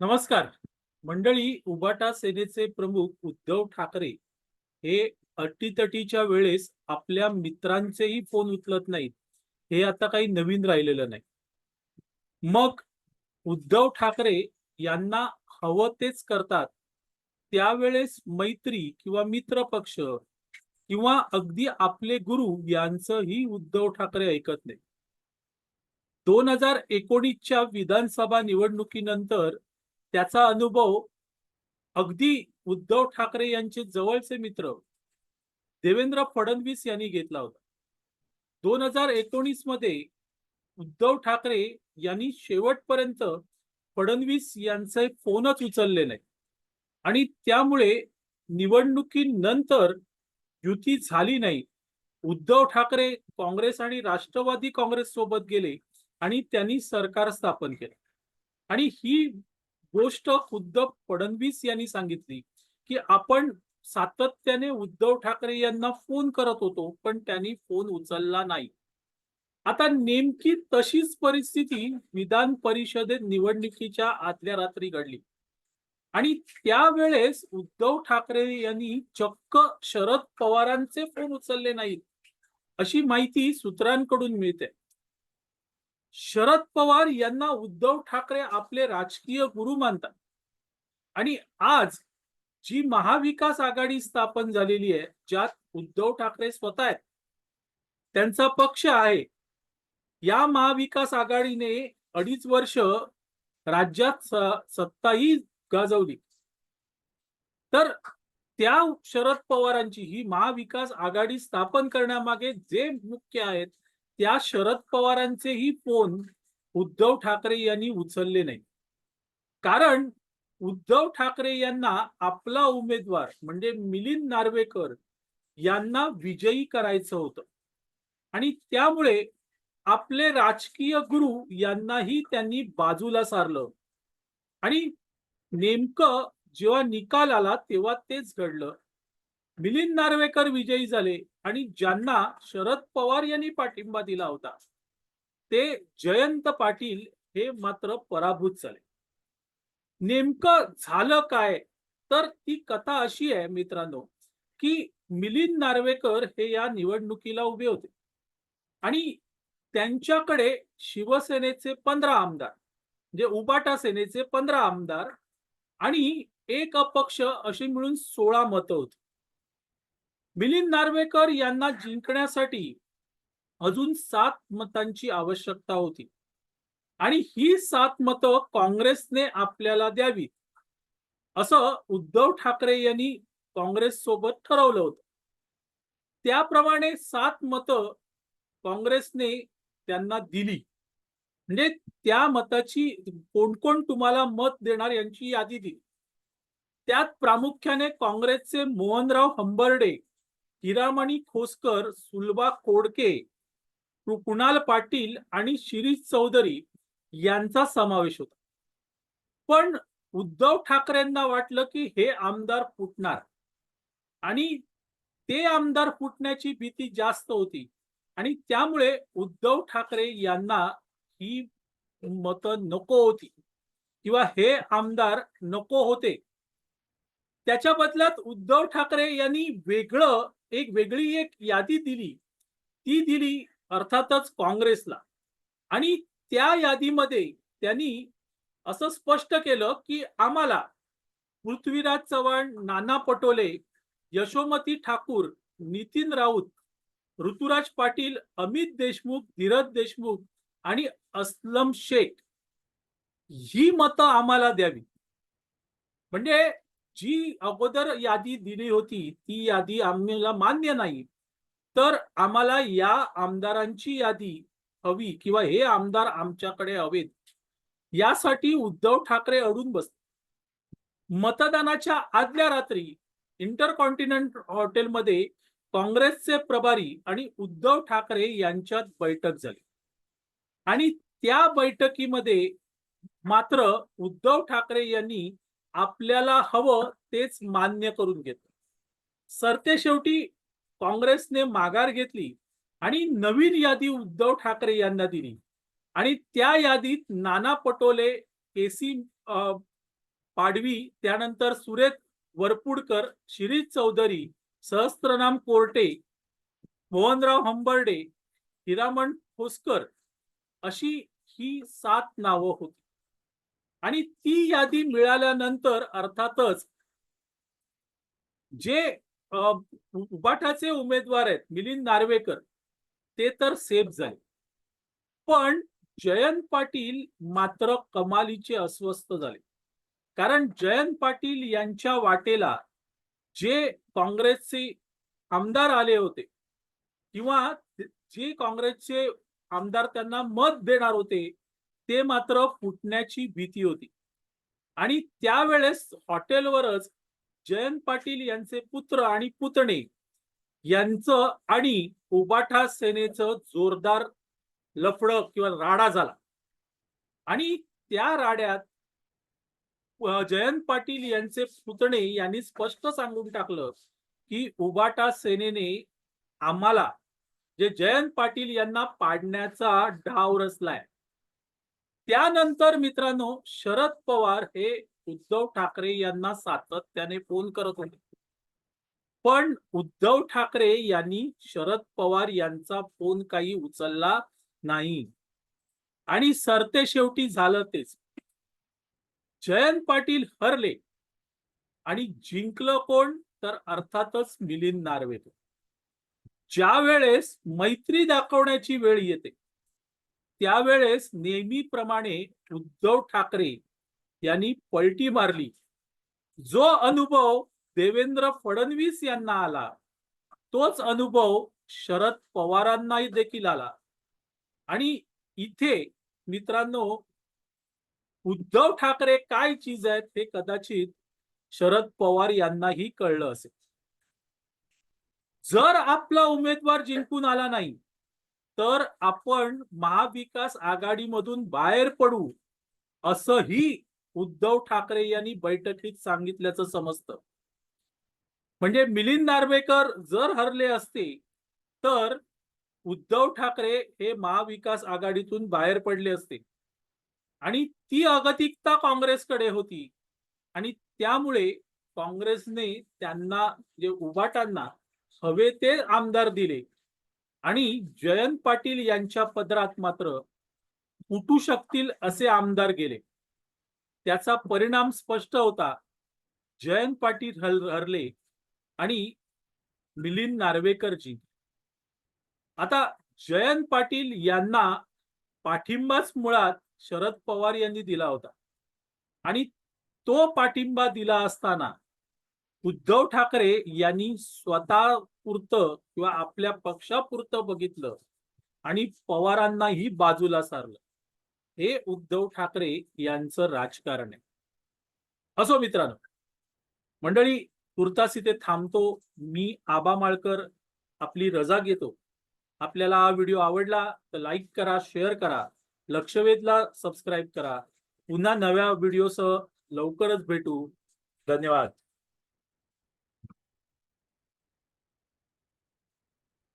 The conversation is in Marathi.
नमस्कार. मंडळी उबाटा सेनेचे प्रमुख उद्धव ठाकरे हे अटीतटीच्या वेळेस आपल्या मित्रांचेही फोन उचलत नाहीत. हे आता काही नवीन राहिलेलं नाही. मग उद्धव ठाकरे यांना हवं तेच करतात. त्यावेळेस मैत्री किंवा मित्र पक्ष किंवा अगदी आपले गुरु यांचंही उद्धव ठाकरे ऐकत नाही दोन हजार एकोणीसच्या विधानसभा निवडणुकीनंतर त्याचा अनुभव अगदी उद्धव ठाकरे यांचे जवळचे मित्र देवेंद्र फडणवीस यांनी घेतला होता. दोन हजार एकोणीसमध्ये उद्धव ठाकरे यांनी शेवटपर्यंत फडणवीस यांचे फोनच उचलले नाही. आणि त्यामुळे निवडणुकीनंतर युती झाली नाही. उद्धव ठाकरे काँग्रेस आणि राष्ट्रवादी काँग्रेस सोबत गेले आणि त्यांनी सरकार स्थापन केलं. आणि ही गोष्ट खुद्द फडणवीस यांनी सांगितली की आपण सातत्याने उद्धव ठाकरे यांना फोन करत होतो पण त्यांनी फोन उचलला नाही. आता नेमकी तशीच परिस्थिती विधान परिषदेत निवडणुकीच्या आदल्या रात्री घडली. आणि त्यावेळेस उद्धव ठाकरे यांनी चक्क शरद पवारांचे फोन उचलले नाहीत अशी माहिती सूत्रांकडून मिळते. शरद पवार यांना उद्धव ठाकरे आपले राजकीय गुरु मानतात. आणि आज जी महाविकास आघाडी स्थापन झालेली आहे ज्यात उद्धव ठाकरे स्वतः आहेत त्यांचा पक्ष आहे. या महाविकास आघाडीने अडीच वर्ष राज्यात स- सत्ताही गाजवली. तर त्या शरद पवारांची ही महाविकास आघाडी स्थापन करण्यामागे जे मुख्य आहेत त्या शरद पवारांचेही फोन उद्धव ठाकरे यांनी उचलले नाही कारण उद्धव ठाकरे यांना आपला उमेदवार म्हणजे मिलिंद नार्वेकर यांना विजयी करायचं होतं. आणि त्यामुळे आपले राजकीय गुरु यांनाही त्यांनी बाजूला सारलं. आणि नेमकं जेव्हा निकाल आला तेव्हा तेच घडलं. मिलिंद नार्वेकर विजयी झाले आणि ज्यांना शरद पवार यांनी पाठिंबा दिला होता ते जयंत पाटील हे मात्र पराभूत झाले. नेमकं झालं काय? तर ती कथा अशी आहे मित्रांनो की मिलिंद नार्वेकर हे या निवडणुकीला उभे होते आणि त्यांच्याकडे शिवसेनेचे पंधरा आमदार म्हणजे उबाटा सेनेचे पंधरा आमदार आणि एक अपक्ष अशी मिळून सोळा मतं होती. मिलिंद नार्वेकर यांना जिंकण्यासाठी अजून सात मतांची आवश्यकता होती. आणि ही सात मतं काँग्रेसने आपल्याला द्यावीत असं उद्धव ठाकरे यांनी काँग्रेस सोबत ठरवलं होतं. त्याप्रमाणे सात मतं काँग्रेसने त्यांना दिली. म्हणजे त्या मताची कोण कोण तुम्हाला मत देणार यांची यादी दिली. त्यात प्रामुख्याने काँग्रेसचे मोहनराव हंबर्डे हिरामणी खोसकर सुलभा कोडके कुणाल पाटील आणि शिरीष चौधरी यांचा समावेश होता. पण उद्धव ठाकरेंना वाटलं की हे आमदार फुटणार. आणि ते आमदार फुटण्याची भीती जास्त होती. आणि त्यामुळे उद्धव ठाकरे यांना ही मतं नको होती. किंवा हे आमदार नको होते. त्याच्या बदल्यात उद्धव ठाकरे यांनी वेगळं एक वेगळी एक यादी दिली. ती दिली अर्थातच काँग्रेसला. आणि त्या यादीमध्ये त्यांनी असं स्पष्ट केलं की आम्हाला पृथ्वीराज चव्हाण नाना पटोले यशोमती ठाकूर नितीन राऊत ऋतुराज पाटील अमित देशमुख धीरज देशमुख आणि अस्लम शेख ही मतं आम्हाला द्यावी. म्हणजे जी अगोदर यादी दिली होती ती यादी आम्हाला मान्य नाही. तर आम्हाला या आमदारांची यादी हवी किंवा हे आमदार आमच्याकडे हवेत यासाठी उद्धव ठाकरे अडून बसले मतदानाच्या आदल्या रात्री इंटरकॉन्टिनेंट हॉटेलमध्ये काँग्रेसचे प्रभारी आणि उद्धव ठाकरे यांच्यात बैठक झाली. आणि त्या बैठकीमध्ये मात्र उद्धव ठाकरे यांनी आपल्याला हवं तेच मान्य करून घेतलं सरते शेवटी काँग्रेसने माघार घेतली आणि नवीन यादी उद्धव ठाकरे यांना दिली. आणि त्या यादीत नाना पटोले के सी पाडवी त्यानंतर सुरेश वरपुडकर शिरीष चौधरी सहस्त्रनाम कोर्टे मोहनराव हंबर्डे हिरामण ठोसकर अशी ही सात नावं होती. आणि ती यादी मिळाल्यानंतर अर्थातच जे उबाटाचे उमेदवार आहेत मिलिंद नार्वेकर ते तर सेफ झाले. पण जयंत पाटील मात्र कमालीचे अस्वस्थ झाले. कारण जयंत पाटील यांच्या वाटेला जे काँग्रेसचे आमदार आले होते किंवा जे काँग्रेसचे आमदार त्यांना मत देणार होते ते मात्र फुटण्याची भीती होती. आणि त्यावेळेस हॉटेलवरच जयंत पाटील यांचे पुत्र आणि पुतणे यांचं आणि उबाठा सेनेचं जोरदार लफड किंवा राडा झाला. आणि त्या राड्यात जयंत पाटील यांचे पुतणे यांनी स्पष्ट सांगून टाकलं की उबाटा सेनेने आम्हाला जे जयंत पाटील यांना पाडण्याचा डाव रचलाय. त्यानंतर मित्रांनो शरद पवार हे उद्धव ठाकरे यांना सातत्याने फोन करत होते. पण उद्धव ठाकरे यांनी शरद पवार यांचा फोन काही उचलला नाही. आणि सरते शेवटी झालं तेच. जयंत पाटील हरले आणि जिंकलं कोण? तर अर्थातच मिलिंद नार्वेकर. ज्या वेळेस मैत्री दाखवण्याची वेळ येते त्यावेळेस नेहमीप्रमाणे उद्धव ठाकरे यांनी पलटी मारली. जो अनुभव देवेंद्र फडणवीस यांना आला तोच अनुभव शरद पवारांनाही देखील आला. आणि इथे मित्रांनो उद्धव ठाकरे काय चीज आहेत हे कदाचित शरद पवार यांनाही कळलं असेल. जर आपला उमेदवार जिंकून आला नाही तर आपण महाविकास आघाडीमधून बाहेर पडू असंही उद्धव ठाकरे यांनी बैठकीत सांगितल्याचं समजतं. म्हणजे मिलिंद नार्वेकर जर हरले असते तर उद्धव ठाकरे हे महाविकास आघाडीतून बाहेर पडले असते. आणि ती अगतिकता काँग्रेसकडे होती. आणि त्यामुळे काँग्रेसने त्यांना म्हणजे जे उभाटांना हवे ते आमदार दिले. आणि जयंत पाटील यांच्या पदरात मात्र फुटू शकतील असे आमदार गेले. त्याचा परिणाम स्पष्ट होता. जयंत पाटील हल- हरले आणि मिलिंद नार्वेकरजी. आता जयंत पाटील यांना पाठिंबाच मुळात शरद पवार यांनी दिला होता. आणि तो पाठिंबा दिला असताना उद्धव ठाकरे यांनी स्वतः पुरतं किंवा आपल्या पक्षापुरतं बघितलं आणि पवारांनाही बाजूला सारलं. हे उद्धव ठाकरे यांचं राजकारण आहे. असो मित्रांनो मंडळी तुर्तास इथे थांबतो. मी आबा माळकर आपली रजा घेतो. आपल्याला हा व्हिडिओ आवडला तर लाईक करा शेअर करा लक्षवेधला सबस्क्राईब करा. पुन्हा नव्या व्हिडिओसह लवकरच भेटू. धन्यवाद.